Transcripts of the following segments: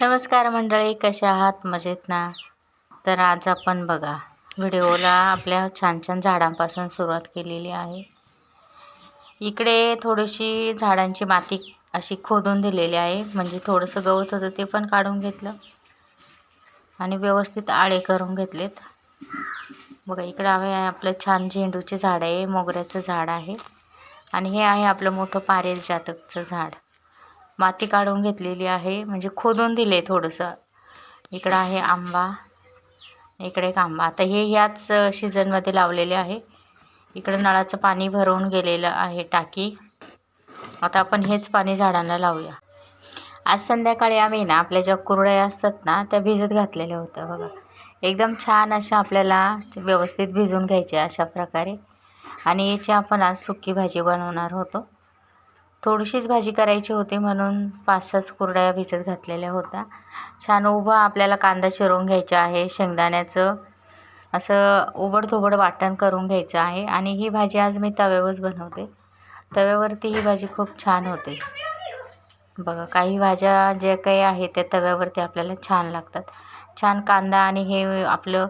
नमस्कार मंडळी कशा आहात? मजेत ना? तर आज आपण बघा व्हिडिओला आपल्या छान छान झाडांपासून सुरुवात केलेली आहे. इकडे थोडीशी झाडांची माती अशी खोदून दिलेली आहे. म्हणजे थोडंसं गवत होतं ते पण काढून घेतलं आणि व्यवस्थित आळे करून घेतलेत. बघा इकडं आहे आपलं छान झेंडूचे झाड आहे मोगऱ्याचं झाड आहे. आणि हे आहे आपलं मोठं पारिजातकचं झाड. माती काढून घेतलेली आहे. म्हणजे खोदून दिले थोडंसं. इकडं आहे आंबा. इकडे एक आंबा. आता हे ह्याच सीझनमध्ये लावलेले आहे. इकडं नळाचं पाणी भरवून गेलेलं आहे टाकी. आता आपण हेच पाणी झाडांना लावूया. आज संध्याकाळी आम्ही ना आपल्या ज्या कुरड्या असतात ना त्या भिजत घातलेल्या होत्या बघा. एकदम छान अशा आपल्याला व्यवस्थित भिजून घ्यायच्या अशा प्रकारे. आणि याची आपण आज सुकी भाजी बनवणार होतो. थोडीशीच भाजी करायची होती म्हणून पाच सहाच कुरड्या भिजत घातलेल्या होत्या. छान उभं आपल्याला कांदा चिरून घ्यायचा आहे शेंगदाण्याचं असं उबडधोबड वाटण करून घ्यायचं आहे आणि ही भाजी आज मी तव्यावरच बनवते. तव्यावरती ही भाजी खूप छान होते. बघा काही भाज्या जे काही आहेत त्या तव्यावरती आपल्याला छान लागतात. छान कांदा आणि हे आपलं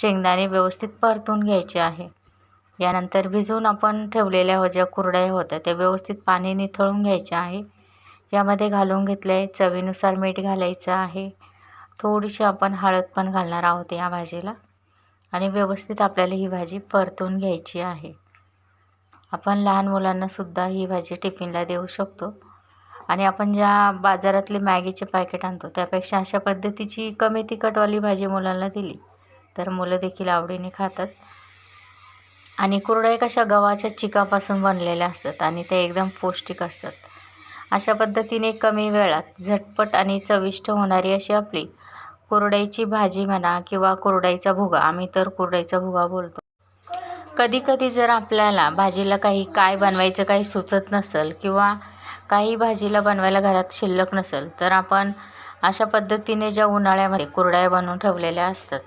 शेंगदाणे व्यवस्थित परतून घ्यायचे आहे. यानंतर भिजवून आपण ठेवलेल्या हो ज्या कुरड्या होत्या त्या व्यवस्थित पाणी निथळून घ्यायच्या आहे. यामध्ये घालून घेतलं आहे चवीनुसार मीठ घालायचं आहे. थोडीशी आपण हळद पण घालणार आहोत या भाजीला. आणि व्यवस्थित आपल्याला ही भाजी परतून घ्यायची आहे. आपण लहान मुलांनासुद्धा ही भाजी टिफिनला देऊ शकतो. आणि आपण ज्या बाजारातले मॅगीचे पॅकेट आणतो त्यापेक्षा अशा पद्धतीची कमी तिखटवाली भाजी मुलांना दिली तर मुलं देखील आवडीने खातात. आणि कुरडया कशा गव्हाच्या चिकापासून बनलेल्या असतात आणि ते एकदम पौष्टिक असतात. अशा पद्धतीने कमी वेळात झटपट आणि चविष्ट होणारी अशी आपली कुरडईची भाजी म्हणा किंवा कुरडईचा भुगा आम्ही तर कुरडईचा भुगा बोलतो. कधीकधी जर आपल्याला भाजीला काही काय बनवायचं काही सुचत नसेल किंवा काही भाजीला बनवायला घरात शिल्लक नसेल तर आपण अशा पद्धतीने ज्या उन्हाळ्यामध्ये कुरड्या बनवून ठेवलेल्या असतात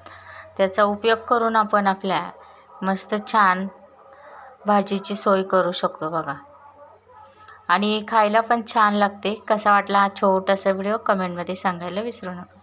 त्याचा उपयोग करून आपण आपल्या मस्त छान भाजीची सोय करू शकतो बघा. आणि खायला पण छान लागते. कसा वाटला हा छोटासा व्हिडिओ कमेंटमध्ये सांगायला विसरू नका.